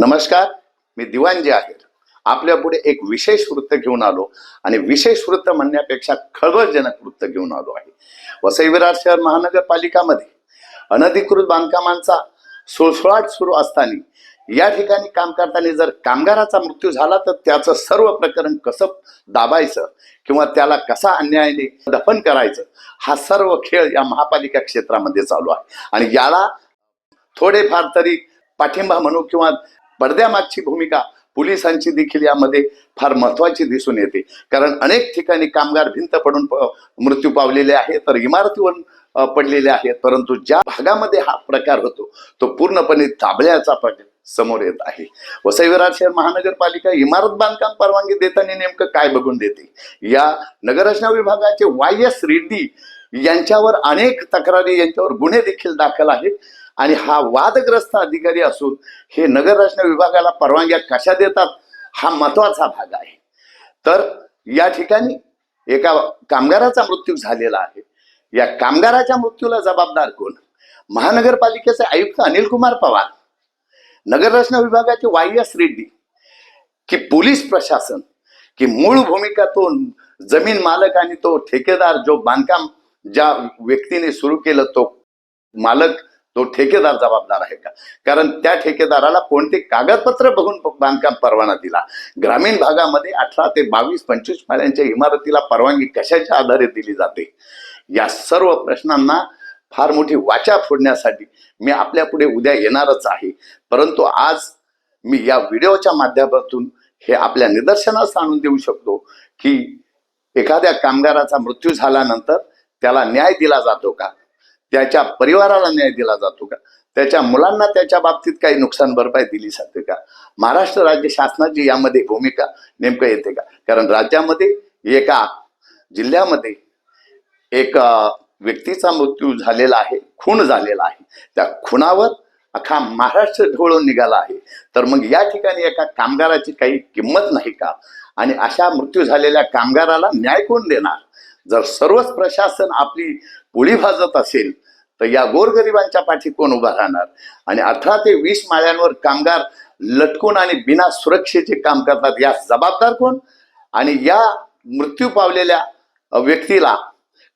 नमस्कार मी दिवाणजी आहे आपल्या पुढे एक विशेष वृत्त घेऊन आलो आणि विशेष वृत्त म्हणण्यापेक्षा खळबळजनक वृत्त घेऊन आलो आहे. वसई विरार शहर महानगरपालिकामध्ये अनधिकृत बांधकामांचा सुळसुळाट सुरू असताना या ठिकाणी काम करताना जर कामगाराचा मृत्यू झाला तर त्याचं सर्व प्रकरण कसं दाबायचं किंवा त्याला कसा अन्यायाने दफन करायचं हा सर्व खेळ या महापालिका क्षेत्रामध्ये चालू आहे. आणि याला थोडेफार तरी पाठिंबा म्हणू किंवा पडद्यामागची भूमिका पोलिसांची देखील यामध्ये फार महत्वाची दिसून येते. कारण अनेक ठिकाणी कामगार भिंत पडून मृत्यू पावलेले आहेत तर इमारतीवर पडलेले आहेत. परंतु ज्या भागामध्ये हा प्रकार होतो तो पूर्णपणे दाबल्याचा प्रकार समोर येत आहे. वसई विरार शहर महानगरपालिका इमारत बांधकाम परवानगी देताना नेमकं काय बघून देते? या नगररचना विभागाचे वाय एस रेड्डी यांच्यावर अनेक तक्रारी यांच्यावर गुन्हे देखील दाखल आहेत. आणि हा वादग्रस्त अधिकारी असून हे नगररचना विभागाला परवानग्या कशा देतात हा महत्त्वाचा भाग आहे. तर या ठिकाणी एका कामगाराचा मृत्यू झालेला आहे. या कामगाराच्या मृत्यूला जबाबदार कोण? महानगरपालिकेचे आयुक्त अनिल कुमार पवार नगररचना विभागाचे वाय एस रेड्डी की पोलीस प्रशासन की मूळ भूमिका तो जमीन मालक आणि तो ठेकेदार जो बांधकाम ज्या व्यक्तीने सुरू केलं तो मालक तो ठेकेदार जबाबदार आहे का? कारण त्या ठेकेदाराला कोणते कागदपत्र बघून बांधकाम परवाना दिला? ग्रामीण भागामध्ये अठरा ते बावीस पंचवीस माळ्यांच्या इमारतीला परवानगी कशाच्या आधारे दिली जाते? या सर्व प्रश्नांना फार मोठी वाचा फोडण्यासाठी मी आपल्या पुढे उद्या येणारच आहे. परंतु आज मी या व्हिडिओच्या माध्यमातून हे आपल्या निदर्शनास आणून देऊ शकतो की एखाद्या कामगाराचा मृत्यू झाल्यानंतर त्याला न्याय दिला जातो का? त्याच्या परिवाराला न्याय दिला जातो का? त्याच्या मुलांना त्याच्या बाबतीत काही नुकसान भरपाई दिली जाते का? महाराष्ट्र राज्य शासनाची यामध्ये भूमिका नेमकं येते का? कारण राज्यामध्ये एका जिल्ह्यामध्ये एक व्यक्तीचा मृत्यू झालेला आहे खून झालेला आहे. त्या खुनावर अख्खा महाराष्ट्र ढवळून निघाला आहे. तर मग या ठिकाणी एका कामगाराची काही किंमत नाही का? आणि अशा मृत्यू झालेल्या कामगाराला न्याय कोण देणार? जर सर्वच प्रशासन आपली पोळी भाजत असेल तर या गोरगरिबांच्या पाठी कोण उभा राहणार? आणि अठरा ते वीस माळ्यांवर कामगार लटकून आणि बिना सुरक्षेचे काम करतात या जबाबदार कोण? आणि या मृत्यू पावलेल्या व्यक्तीला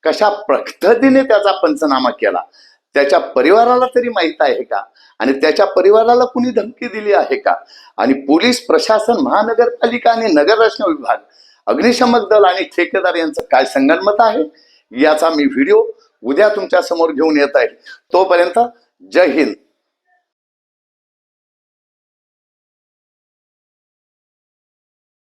कशा पद्धतीने त्याचा पंचनामा केला? त्याच्या परिवाराला तरी माहीत आहे का? आणि त्याच्या परिवाराला कुणी धमकी दिली आहे का? आणि पोलीस प्रशासन महानगरपालिका आणि नगररचना विभाग अग्निशमक दल आणि ठेकेदार यांचं काय संगणमत आहे याचा मी व्हिडिओ उद्या तुमच्यासमोर घेऊन येत आहे. तोपर्यंत जय हिंद.